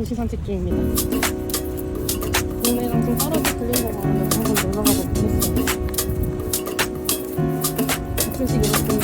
도시 산책 중입니다. 동네랑 좀 떨어져 들린 거 같아요. 한번 놀러 가보긴 했어요. 가끔씩 이렇게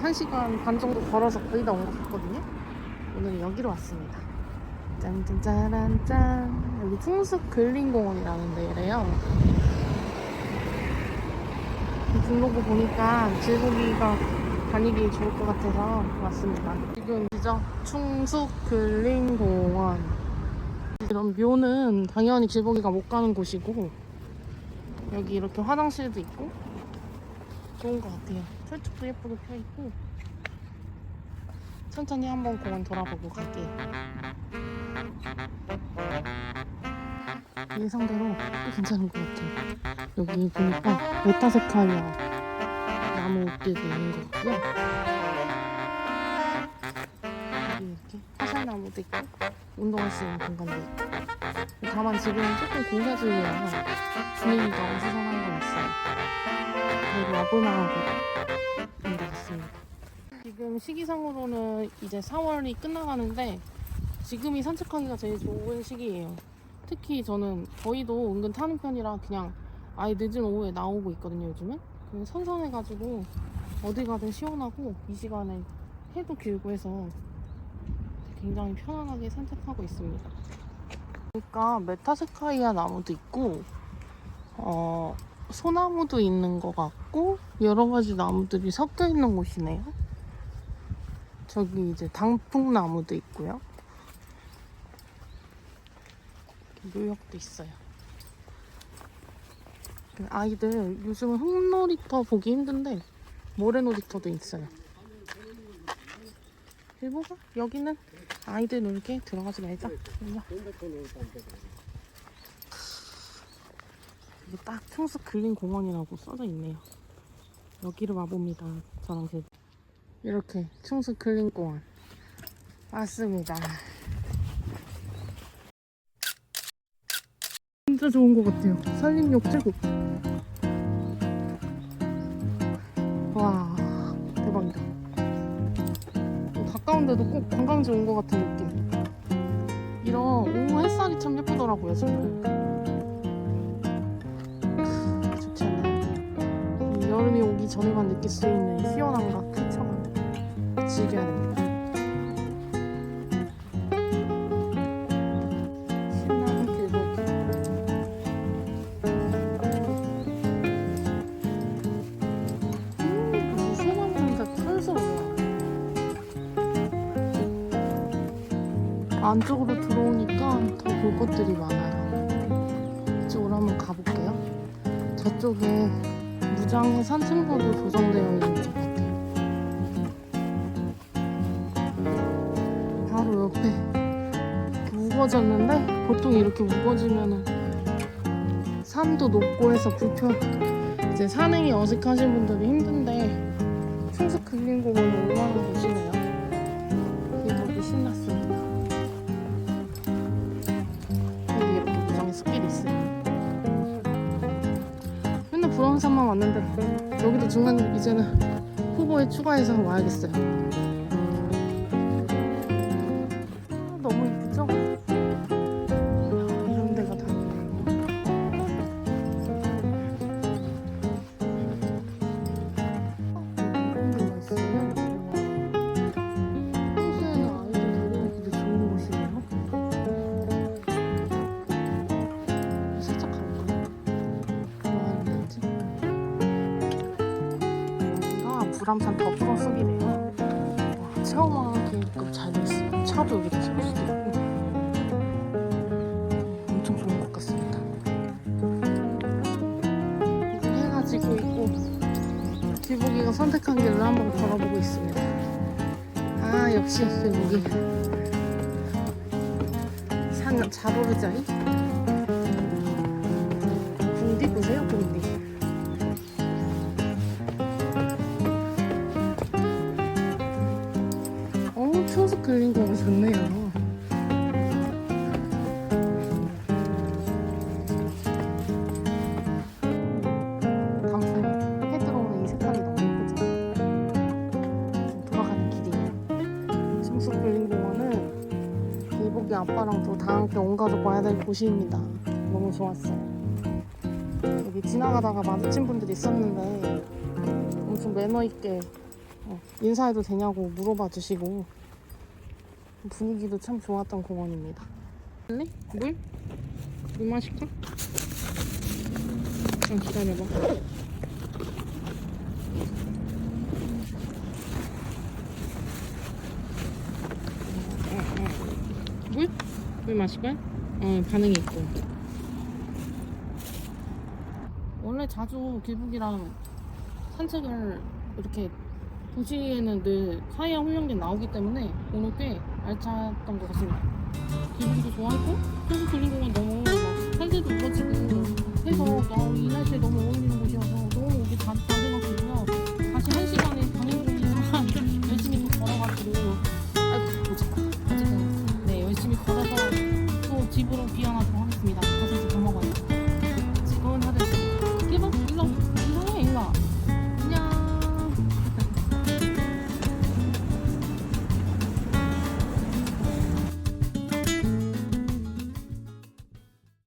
한 1시간 반 정도 걸어서 거의 다 온 것 같거든요. 오늘 여기로 왔습니다. 짠짠짜란짠. 여기 풍습 근린공원이라는 데래요. 이 등록을 보니까 질고기가 다니기 좋을 것 같아서 왔습니다. 지금 이죠 충숙 근린공원. 이런 묘는 당연히 길보기가 못 가는 곳이고 여기 이렇게 화장실도 있고 좋은 것 같아요. 철쭉도 예쁘게 펴 있고 천천히 한번 공원 돌아보고 갈게요. 예상대로 꽤 괜찮은 것 같아요. 여기 보니까 메타세카이아 나무 잎들도 있는 것 같고요. 여기 이렇게 화살나무도 있고 운동할 수 있는 공간도 있고 다만 지금 조금 공사 중이라 분위기가 어수선한 건 있어요 그래도 와볼 만한 같습니다 지금 시기상으로는 이제 4월이 끝나가는데 지금이 산책하기가 제일 좋은 시기예요 특히 저는 저희도 은근 타는 편이라 그냥 아예 늦은 오후에 나오고 있거든요 요즘은 그냥 선선해가지고 어디 가든 시원하고 이 시간에 해도 길고 해서 굉장히 편안하게 산책하고 있습니다. 그러니까 메타세카이아 나무도 있고 어, 소나무도 있는 것 같고 여러 가지 나무들이 섞여 있는 곳이네요. 저기 이제 당풍나무도 있고요. 묘역도 있어요. 그 아이들 요즘은 흙놀이터 보기 힘든데 모래놀이터도 있어요. 그리고 여기는 아이들 놀게 들어가지 말자. 여기 딱 충숙 근린 공원이라고 써져 있네요. 여기를 와봅니다. 저랑 제 이렇게 충숙 근린 공원 왔습니다. 진짜 좋은 것 같아요. 산림욕 제국. 와 대박이다. 가까운데도 꼭 관광지 온 것 같은 느낌. 이런 오후 햇살이 참 예쁘더라고요. 크, 좋지 않나요? 이 여름이 오기 전에만 느낄 수 있는 이 시원함과. 즐겨야 됩니다. 음, 털스러워요. 안쪽으로 들어오니까 더 볼 것들이 많아요. 이쪽으로 한번 가볼게요. 저쪽에 무장의 산책로도 조성되어 우거졌는데 보통 이렇게 우거지면은 산도 높고 해서 불편 이제 산행이 어색하신 분들이 힘든데 충숙 근린공원이 얼마나 보시네요. 길보기 신났습니다. 여기 이렇게 무장의 숲길이 있어요. 맨날 부렁산만 왔는데 여기도 중간 이제는 후보에 추가해서 와야겠어요. 불암산 더. 와, 체험하기급 잘 됐어요. 차도 여기다 세울 수도 있고. 음, 엄청 좋은 것 같습니다. 해가 지고 있고 길보기가 선택한 길로 한번 걸어보고 있습니다. 아 역시 길보기 산잘 오르자이 공디 보세요 공디 그린 거 좋네요. 방송에 해 들어오는 이 색깔이 너무 예쁘죠? 지금 돌아가는 길이에요 청소 불림공원은 길보기 아빠랑도 다 함께 온 가족 와야 될 곳입니다. 너무 좋았어요. 여기 지나가다가 마주친 분들이 있었는데 엄청 매너 있게 어, 인사해도 되냐고 물어봐 주시고 분위기도 참 좋았던 공원입니다. 할래? 물? 물 마실까? 잠 기다려봐. 물? 물 마실 거야? 어 반응이 있고. 원래 자주 길북이랑 산책을 이렇게 도시에는 늘 사이야 훈련계 나오기 때문에 오늘 꽤 알찼던 것 같습니다. 기분도 좋았고 계속 들린 공간 너무 막 산세도 이어지고 해서 아, 이 날씨에 너무